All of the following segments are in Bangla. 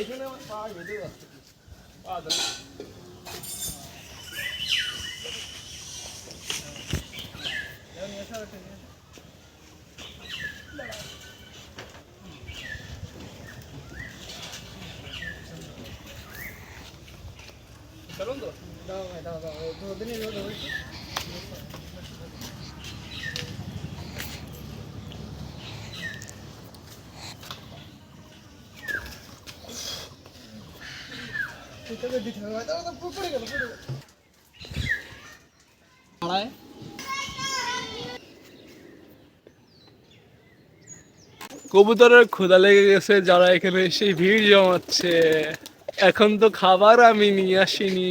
এখানে আমার পা বেঁধে যাচ্ছে পা ধরে। এবার নিয়ে আসো, আরেকটা নিয়ে আসো। চলুন তো দাও ভাই দাও দাও ধরে নিয়ে যাও ধরে কবুতরের খোদা লেগে গেছে, যারা এখানে এসে ভিড় জমাচ্ছে। এখন তো খাবার আমি নিয়ে আসিনি।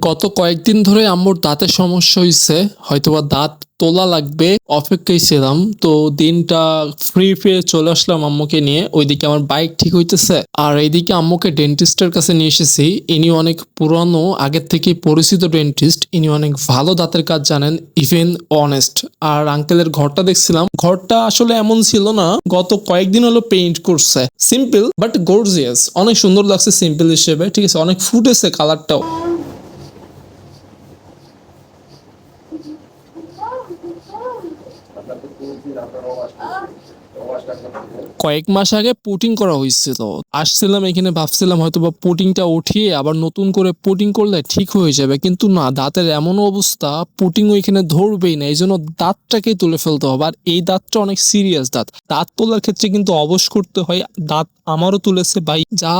গত কয়েকদিন ধরে আম্মুর দাঁতের সমস্যা হয়েছে হয়তোবা দাঁত তোলা লাগবে, অপেক্ষায় ছিলাম, তো দিনটা ফ্রি ফিরে চলে আসলাম আম্মুকে নিয়ে, ওইদিকে আমার বাইক ঠিক হইতেছে। আর এইদিকে আম্মুকে ডেন্টিস্টের কাছে নিয়ে এসেছি, ইনি অনেক পুরানো, আগের থেকে পরিচিত ডেন্টিস্ট ইনি অনেক ভালো দাঁতের কাজ জানেন ইভেন অনেস্ট আর আঙ্কেলের ঘরটা দেখছিলাম, ঘরটা আসলে এমন ছিল না, গত কয়েকদিন হলো পেইন্ট করছে। সিম্পল বাট গর্জিয়াস অনেক সুন্দর লাগছে সিম্পল হিসেবে, ঠিক আছে, অনেক ফুটেছে কালারটাও কয়েক মাস আগে পুটিং করা হয়েছিল। আসছিলাম এখানে, ভাবছিলাম হয়তো বা পুটিংটা উঠিয়ে আবার নতুন করে পুটিং করলে ঠিক হয়ে যাবে, কিন্তু না, দাঁতের এমন অবস্থা পুটিং এখানে ধরবেই না এই জন্য দাঁতটাকেই তুলে ফেলতে হবে। আর এই দাঁতটা অনেক সিরিয়াস দাঁত। দাঁত তোলার ক্ষেত্রে কিন্তু অবশ করতে হয়, দাঁত আমারও তুলেছে ভাই। যা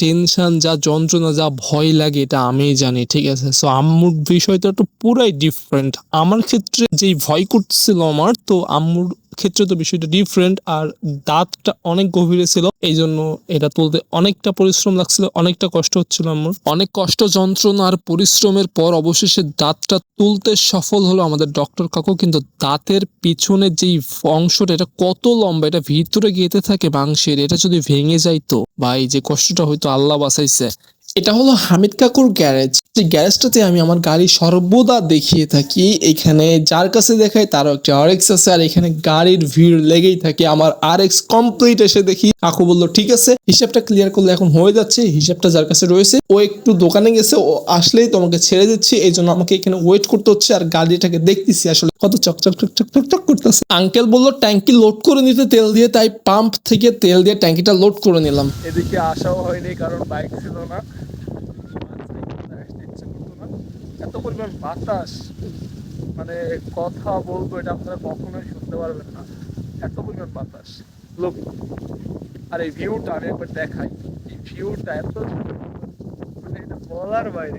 টেনশন যা যন্ত্রণা, যা ভয় লাগে, এটা আমি জানি, ঠিক আছে? সো আম্মুর বিষয়টা তো পুরাই ডিফারেন্ট আমার ক্ষেত্রে যেই ভয় করতেছিল আমার। তো আম্মুর ক্ষেত্রে তো বিষয়টা ডিফারেন্ট আর দাঁতটা অনেক গভীরে ছিল। এই জন্য এটা তুলতে অনেকটা পরিশ্রম লাগছিল, অনেকটা কষ্ট হচ্ছিল আমার অনেক কষ্ট, যন্ত্রণা আর পরিশ্রমের পর অবশেষে দাঁতটা তুলতে সফল হলো আমাদের ডক্টর কাকু। কিন্তু দাঁতের পিছনে যেই অংশটা, এটা কত লম্বা, এটা ভিতরে গেঁথে থাকে মাংসের এটা যদি ভেঙে যাইতো বা এই যে কষ্টটা হয়তো আল্লাহ বাঁচাইছে। এটা হলো হামিদ কাকুর গ্যারেজ। যে গ্যারেজটাতে আমি আমার গাড়ি সর্বদা দেখিয়ে থাকি। এখানে যার কাছে দেখাই তারও একটা আরএক্স আছে আর এখানে গাড়ির ভিড় লেগেই থাকে। আমার আরএক্স কমপ্লিট এসে দেখি। কাকু বলল, ঠিক আছে, হিসাবটা ক্লিয়ার করলে এখন হয়ে যাচ্ছে। হিসাবটা যার কাছে রয়েছে, ও একটু দোকানে গেছে, ও আসলেই তোমাকে ছেড়ে দিচ্ছি। এই জন্য আমাকে এখানে ওয়েট করতে হচ্ছে আর গাড়িটাকে দেখতেছি আসলে কত চক চক চক চক চক চক করতেছে। আঙ্কেল বলল ট্যাঙ্কি লোড করে নিতে তেল দিয়ে, তাই পাম্প থেকে তেল দিয়ে ট্যাঙ্কিটা লোড করে নিলাম। এদিকে আসাও হয়নি কারণ বাইক ছিল না আসতে ইচ্ছে করতো না এত পরিমাণ বাতাস মানে কথা বলব এটা আপনারা কখনোই শুনতে পারবেন না। এত পরিমাণ বাতাস। লোক আর এই ভিউটা আমি একবার দেখাই। এই ভিউটা এত মানে এটা বলার বাইরে।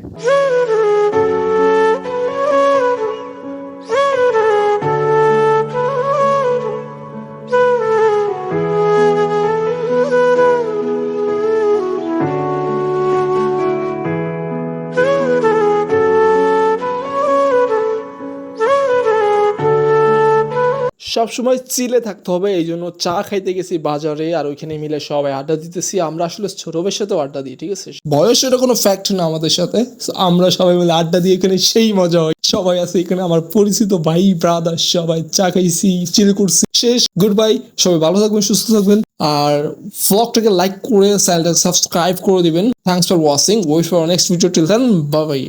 সব সময় চিলে থাকতে হবে, এই জন্য চা খাইতে গেছি বাজারে, আর ওইখানে মিলে সবাই আড্ডা দিতেছি। আমরা আসলে ছোটবের সাথেও আড্ডা দিই, ঠিক আছে? বয়স এটা কোনো ফ্যাক্ট না আমাদের সাথে। আমরা সবাই মিলে আড্ডা দিয়ে এখানে সেই মজা হয়। সবাই আছে এখানে, আমার পরিচিত ভাই ব্রাদার সবাই চা খাইছি চিল করছি। শেষ গুড বাই সবাই ভালো থাকবেন, সুস্থ থাকবেন। আর ফ্লগটাকে লাইক করে চ্যানেলটাকে সাবস্ক্রাইব করে দিবেন। Thanks for watching wait for next video till then bye